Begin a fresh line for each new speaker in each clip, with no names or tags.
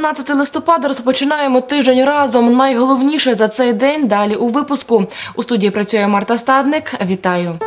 12 листопада розпочинаємо тиждень разом. Найголовніше за цей день далі у випуску. У студії працює Марта Стадник. Вітаю.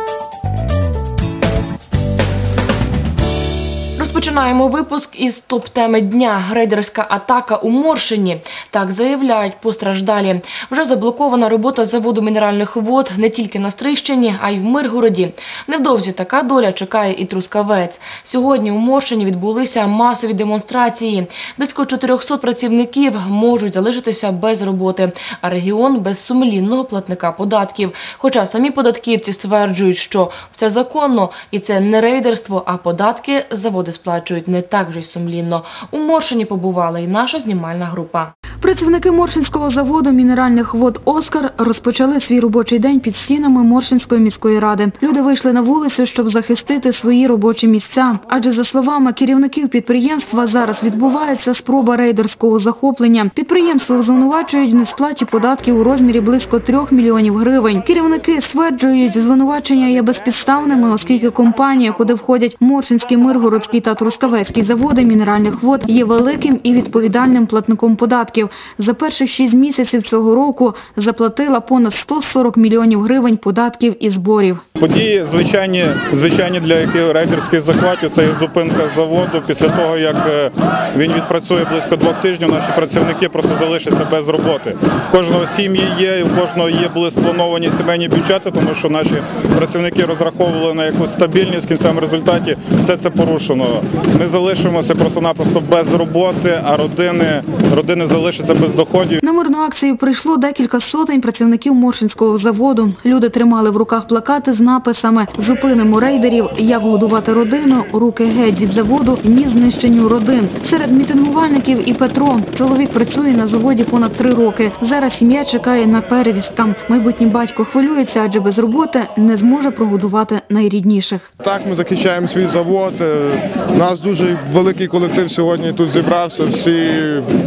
Розпочинаємо випуск із топ-теми дня. Рейдерська атака у Моршині. Так заявляють постраждалі. Вже заблокована робота заводу мінеральних вод не тільки на Стрищині, а й в Миргороді. Невдовзі така доля чекає і Трускавець. Сьогодні у Моршині відбулися масові демонстрації. Близько 400 працівників можуть залишитися без роботи, а регіон без сумлінного платника податків. Хоча самі податківці стверджують, що все законно і це не рейдерство, а податки заводи сплачують не так вже й сумлінно. У Моршині побувала і наша знімальна група.
Працівники Моршинського заводу мінеральних вод Оскар розпочали свій робочий день під стінами Моршинської міської ради. Люди вийшли на вулицю, щоб захистити свої робочі місця. Адже за словами керівників підприємства, зараз відбувається спроба рейдерського захоплення. Підприємство звинувачують в несплаті податків у розмірі близько трьох мільйонів гривень. Керівники стверджують, звинувачення є безпідставними, оскільки компанія, куди входять Моршинський, Миргородський та Трускавецький заводи мінеральних вод, є великим і відповідальним платником податків. За перших шість місяців цього року заплатила понад 140 мільйонів гривень податків і зборів.
Події звичайні, звичайні для яких рейдерських захватів це зупинка заводу. Після того як е, він відпрацює близько двох тижнів, наші працівники просто залишаться без роботи. У кожного сім'ї є, у кожного є були сплановані сімейні бюджети, тому що наші працівники розраховували на якусь стабільність. В кінцевому результаті все це порушено. Ми залишимося просто-напросто без роботи, а родини родини залишаться без доходів.
На мирну акцію прийшло декілька сотень працівників Моршинського заводу. Люди тримали в руках плакати з написами «Зупинимо рейдерів, як годувати родину, руки геть від заводу, ні знищенню родин». Серед мітингувальників і Петро. Чоловік працює на заводі понад три роки. Зараз сім'я чекає на перевістка. Майбутній батько хвилюється, адже без роботи не зможе прогодувати найрідніших.
Так, ми захищаємо свій завод. Е, У нас дуже великий колектив сьогодні тут зібрався. Всі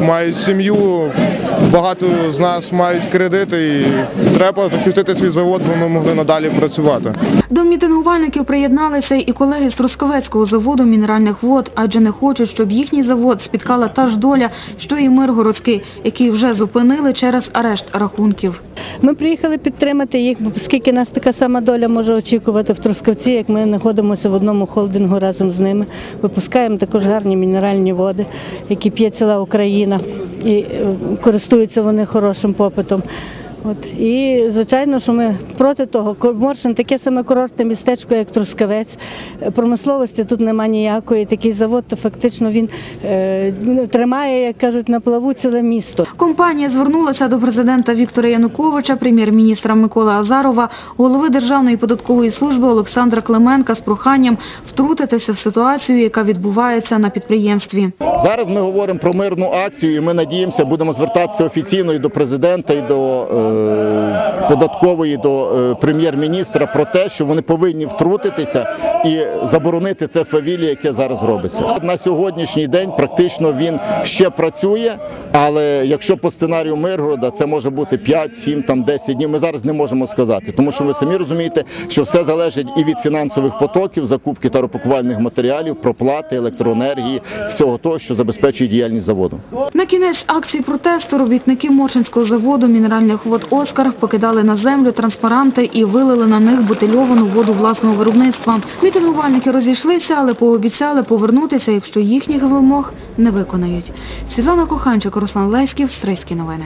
мають сім'ю, багато з нас мають кредити і треба захистити свій завод, бо ми могли надалі працювати.
До мітингувальників приєдналися і колеги з Трускавецького заводу мінеральних вод, адже не хочуть, щоб їхній завод спіткала та ж доля, що і Миргородський, який вже зупинили через арешт рахунків.
Ми приїхали підтримати їх, бо оскільки нас така сама доля може очікувати в Трускавці, як ми знаходимося в одному холдингу разом з ними. Випускаємо також гарні мінеральні води, які п'є ціла Україна, і користуються вони хорошим попитом. От і звичайно, що ми проти того. Моршин таке саме курортне містечко, як Трускавець. Промисловості тут нема ніякої. Такий завод, то фактично він е, тримає, як кажуть, на плаву ціле місто.
Компанія звернулася до президента Віктора Януковича, прем'єр-міністра Миколи Азарова, голови Державної податкової служби Олександра Клименка з проханням втрутитися в ситуацію, яка відбувається на підприємстві.
Зараз ми говоримо про мирну акцію, і ми надіємося, будемо звертатися офіційно і до президента, і до е, податкової, до е, прем'єр-міністра про те, що вони повинні втрутитися і заборонити це свавілля, яке зараз робиться. На сьогоднішній день практично він ще працює, але якщо по сценарію Миргорода це може бути 5, 7, там 10 днів. Ми зараз не можемо сказати, тому що ви самі розумієте, що все залежить і від фінансових потоків, закупки та розпакувальних матеріалів, проплати, електроенергії, всього того, що забезпечує діяльність заводу.
На кінець акції протесту робітники Моршинського заводу мінеральних вод Оскар покидали на землю транспаранти і вилили на них бутильовану воду власного виробництва. Мітингувальники розійшлися, але пообіцяли повернутися, якщо їхніх вимог не виконають. Світлана Коханчик, Руслан Леськів, Стрийські новини.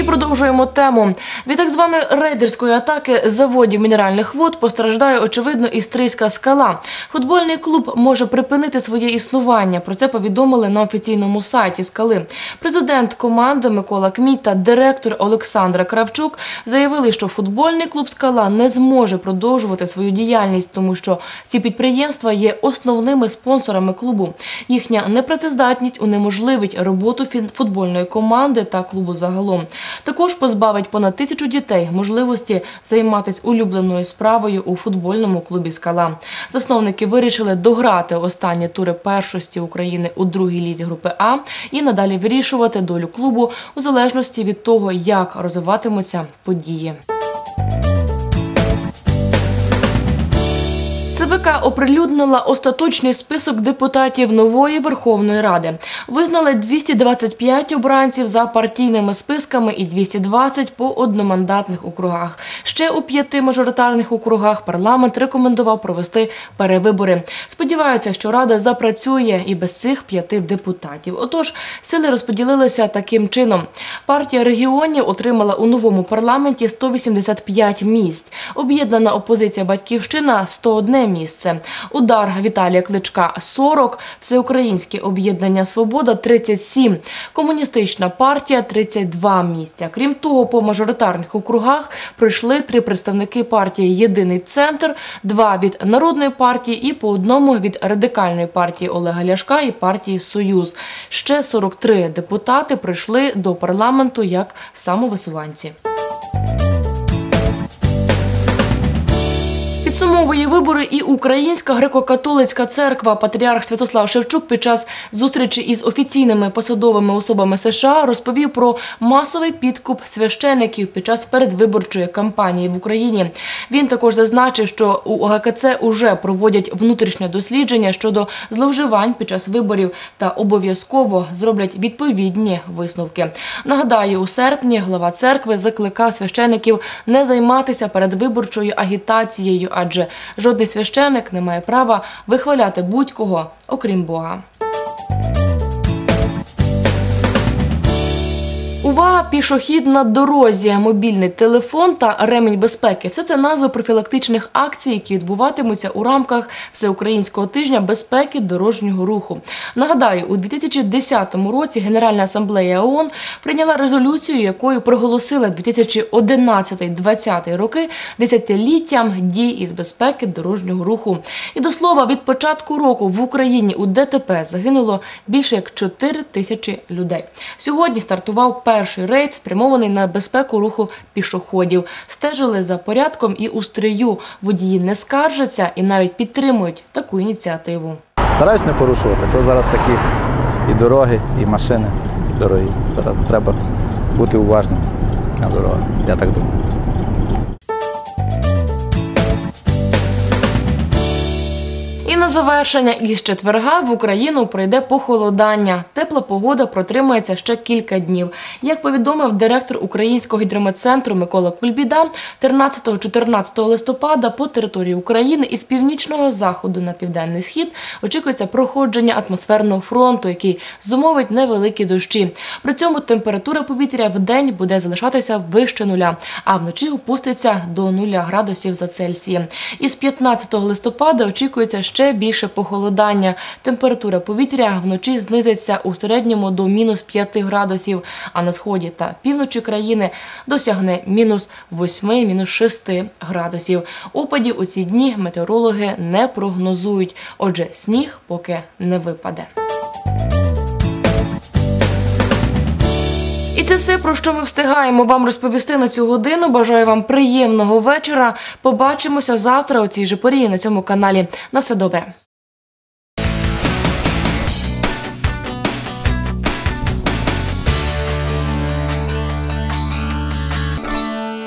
І продовжуємо тему. Від так званої рейдерської атаки заводів мінеральних вод постраждає, очевидно, і Стрийська скала. Футбольний клуб може припинити своє існування. Про це повідомили на офіційному сайті скали. Президент команди Микола Кмій та директор Олександра Кравчук заявили, що футбольний клуб Скала не зможе продовжувати свою діяльність, тому що ці підприємства є основними спонсорами клубу. Їхня непрацездатність унеможливить роботу футбольної команди та клубу загалом. Також позбавить понад тисячу дітей можливості займатися улюбленою справою у футбольному клубі Скала. Засновники вирішили дограти останні тури першості України у другій лізі групи А і надалі вирішувати долю клубу у залежності від того, як розвиватимуться події. ЦВК оприлюднила остаточний список депутатів нової Верховної Ради. Визнали 225 обранців за партійними списками і 220 по одномандатних округах. Ще у п'яти мажоритарних округах парламент рекомендував провести перевибори. Сподіваються, що рада запрацює і без цих п'яти депутатів. Отож, сили розподілилися таким чином. Партія регіонів отримала у новому парламенті 185 місць. Об'єднана опозиція Батьківщина 101 місце. Удар Віталія Кличка 40, Всеукраїнське об'єднання Свобода 37, Комуністична партія 32 місця. Крім того, по мажоритарних округах пройшли три представники партії Єдиний центр, два від народної партії і по одному від радикальної партії Олега Ляшка і партії Союз. Ще 43 депутати прийшли до парламенту як самовисуванці. Підсумовує вибори і Українська греко-католицька церква. Патріарх Святослав Шевчук під час зустрічі із офіційними посадовими особами США розповів про масовий підкуп священиків під час передвиборчої кампанії в Україні. Він також зазначив, що у ОГКЦ уже проводять внутрішнє дослідження щодо зловживань під час виборів та обов'язково зроблять відповідні висновки. Нагадаю, у серпні глава церкви закликав священиків не займатися передвиборчою агітацією, адже жодний священик не має права вихваляти будь-кого, окрім Бога. Увага, пішохід на дорозі, мобільний телефон та ремінь безпеки все це назви профілактичних акцій, які відбуватимуться у рамках всеукраїнського тижня безпеки дорожнього руху. Нагадаю, у 2010 році Генеральна асамблея ООН прийняла резолюцію, якою проголосила 2011-2020 роки десятиліттям дій із безпеки дорожнього руху. І до слова, від початку року в Україні у ДТП загинуло більше як 4 тисячі людей. Сьогодні стартував перший рейд, спрямований на безпеку руху пішоходів. Стежили за порядком і у стрию. Водії не скаржаться і навіть підтримують таку ініціативу.
Стараюсь не порушувати. То зараз такі і дороги, і машини і дороги. Треба бути уважним на дорогах, я так думаю.
Завершення із четверга в Україну прийде похолодання. Тепла погода протримається ще кілька днів. Як повідомив директор Українського гідрометцентру Микола Кульбіда, 13-14 листопада по території України із північного заходу на південний схід очікується проходження атмосферного фронту, який зумовить невеликі дощі. При цьому температура повітря в день буде залишатися вище нуля, а вночі опуститься до 0 градусів за Цельсієм. Із 15 листопада очікується ще більше похолодання. Температура повітря вночі знизиться у середньому до мінус 5 градусів, а на сході та півночі країни досягне мінус 8, мінус 6 градусів. Опадів у ці дні метеорологи не прогнозують, отже, сніг поки не випаде. Це все, про що ми встигаємо вам розповісти на цю годину. Бажаю вам приємного вечора. Побачимося завтра у цій же порі на цьому каналі. На все добре.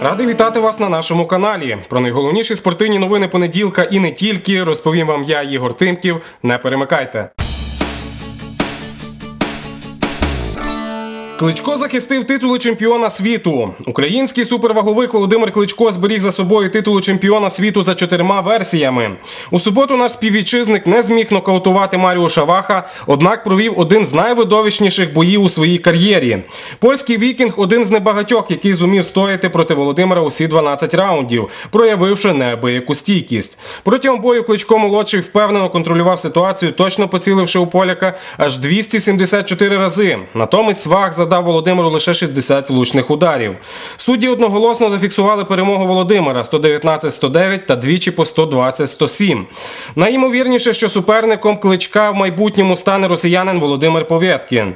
Радий вітати вас на нашому каналі. Про найголовніші спортивні новини понеділка і не тільки розповім вам я, Ігор Тимків. Не перемикайте. Кличко захистив титули чемпіона світу. Український суперваговик Володимир Кличко зберіг за собою титулу чемпіона світу за чотирма версіями. У суботу наш співвітчизник не зміг нокаутувати Маріо Шаваха, однак провів один з найвидовищніших боїв у своїй кар'єрі. Польський вікінг один з небагатьох, який зумів стояти проти Володимира усі 12 раундів, проявивши неабияку стійкість. Протягом бою Кличко молодший впевнено контролював ситуацію, точно поціливши у поляка аж 274 рази. Натомість Свах задав Володимиру лише 60 влучних ударів. Судді одноголосно зафіксували перемогу Володимира 119-109 та двічі по 120-107. Найімовірніше, що суперником кличка в майбутньому стане росіянин Володимир Повєткін.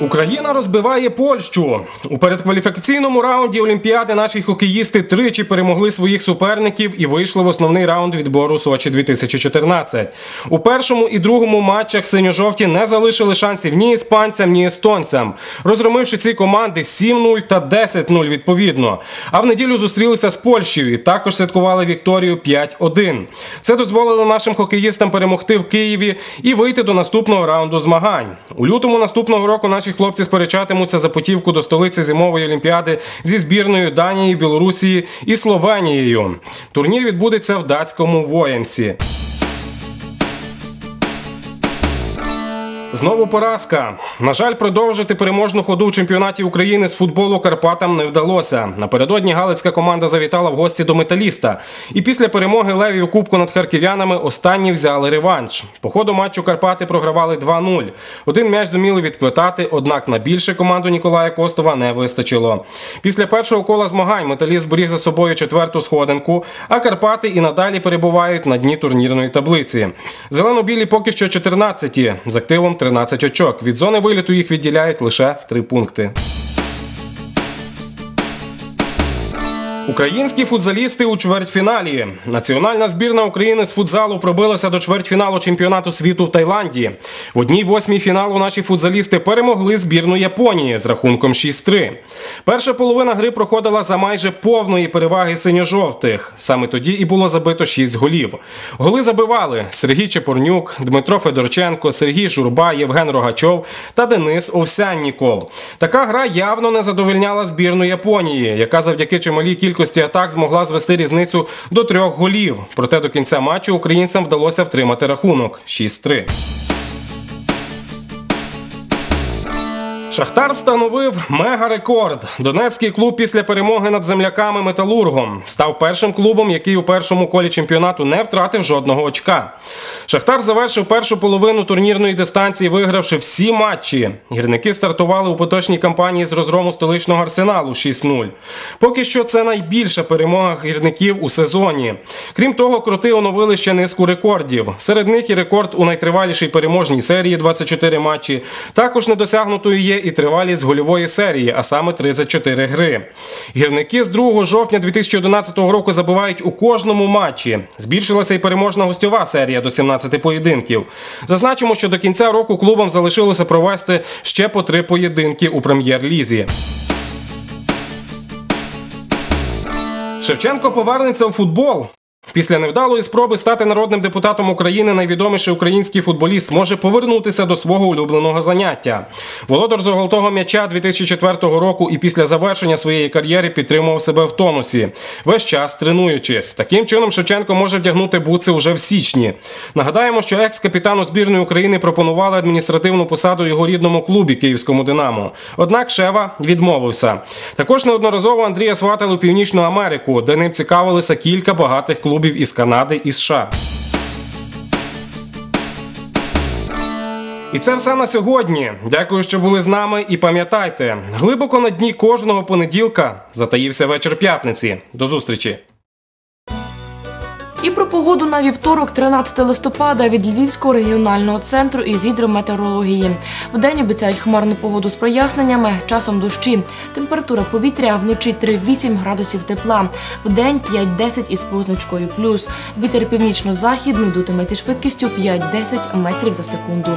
Україна розбиває Польщу у передкваліфікаційному раунді Олімпіади. Наші хокеїсти тричі перемогли своїх суперників і вийшли в основний раунд відбору Сочі 2014. У першому і другому матчах синьо-жовті не залишили шансів ні іспанцям, ні естонцям, розгромивши ці команди 7-0 та 10-0 відповідно. А в неділю зустрілися з Польщею і також святкували Вікторію 5-1. Це дозволило нашим хокеїстам перемогти в Києві і вийти до наступного раунду змагань. У лютому наступного року наші хлопці сперечатимуться за путівку до столиці зимової олімпіади зі збірною Данії, Білорусії і Словенією. Турнір відбудеться в датському воєнці. Знову поразка. На жаль, продовжити переможну ходу в чемпіонаті України з футболу Карпатам не вдалося. Напередодні галицька команда завітала в гості до металіста. І після перемоги Левів у Кубку над харків'янами останні взяли реванш. По ходу матчу Карпати програвали 2-0. Один м'яч зуміли відквитати, однак на більше команду Ніколая Костова не вистачило. Після першого кола змагань металіст зберіг за собою четверту сходинку, а Карпати і надалі перебувають на дні турнірної таблиці. Зелено-білі поки що 14 з активом 13 очок. Від зони виліту їх відділяють лише 3 пункти. Українські футзалісти у чвертьфіналі. Національна збірна України з футзалу пробилася до чвертьфіналу чемпіонату світу в Таїланді. В одній восьмій фіналу наші футзалісти перемогли збірну Японії з рахунком 6-3. Перша половина гри проходила за майже повної переваги синьо-жовтих. Саме тоді і було забито 6 голів. Голи забивали Сергій Чепурнюк, Дмитро Федорченко, Сергій Журба, Євген Рогачов та Денис Овсянніков. Така гра явно не задовольняла збірну Японії, яка завдяки чималій кількості атак змогла звести різницю до трьох голів. Проте до кінця матчу українцям вдалося втримати рахунок 6-3. Шахтар встановив мега-рекорд. Донецький клуб після перемоги над земляками Металургом став першим клубом, який у першому колі чемпіонату не втратив жодного очка. Шахтар завершив першу половину турнірної дистанції, вигравши всі матчі. Гірники стартували у поточній кампанії з розгрому столичного арсеналу 6-0. Поки що це найбільша перемога гірників у сезоні. Крім того, кроти оновили ще низку рекордів. Серед них і рекорд у найтривалішій переможній серії 24 матчі. Також недосягнутою є і тривалість гольової серії, а саме 34 гри. Гірники з 2 жовтня 2011 року забивають у кожному матчі. Збільшилася і переможна гостьова серія до 17 поєдинків. Зазначимо, що до кінця року клубам залишилося провести ще по три поєдинки у прем'єр-лізі. Шевченко повернеться у футбол. Після невдалої спроби стати народним депутатом України найвідоміший український футболіст може повернутися до свого улюбленого заняття. Володар золотого м'яча 2004 року і після завершення своєї кар'єри підтримував себе в тонусі, весь час тренуючись. Таким чином Шевченко може вдягнути буци уже в січні. Нагадаємо, що екс-капітану збірної України пропонували адміністративну посаду його рідному клубі Київському Динамо. Однак Шева відмовився. Також неодноразово Андрія сватали у Північну Америку, де ним цікавилися кілька багатих клубів із Канади і США. І це все на сьогодні. Дякую, що були з нами. І пам'ятайте, глибоко на дні кожного понеділка затаївся вечір п'ятниці. До зустрічі!
І про погоду на вівторок, 13 листопада, від Львівського регіонального центру із гідрометеорології. Вдень обіцяють хмарну погоду з проясненнями, часом дощі. Температура повітря вночі 3-8 градусів тепла, вдень 5-10 із позначкою плюс. Вітер північно-західний дутиме зі швидкістю 5-10 метрів за секунду.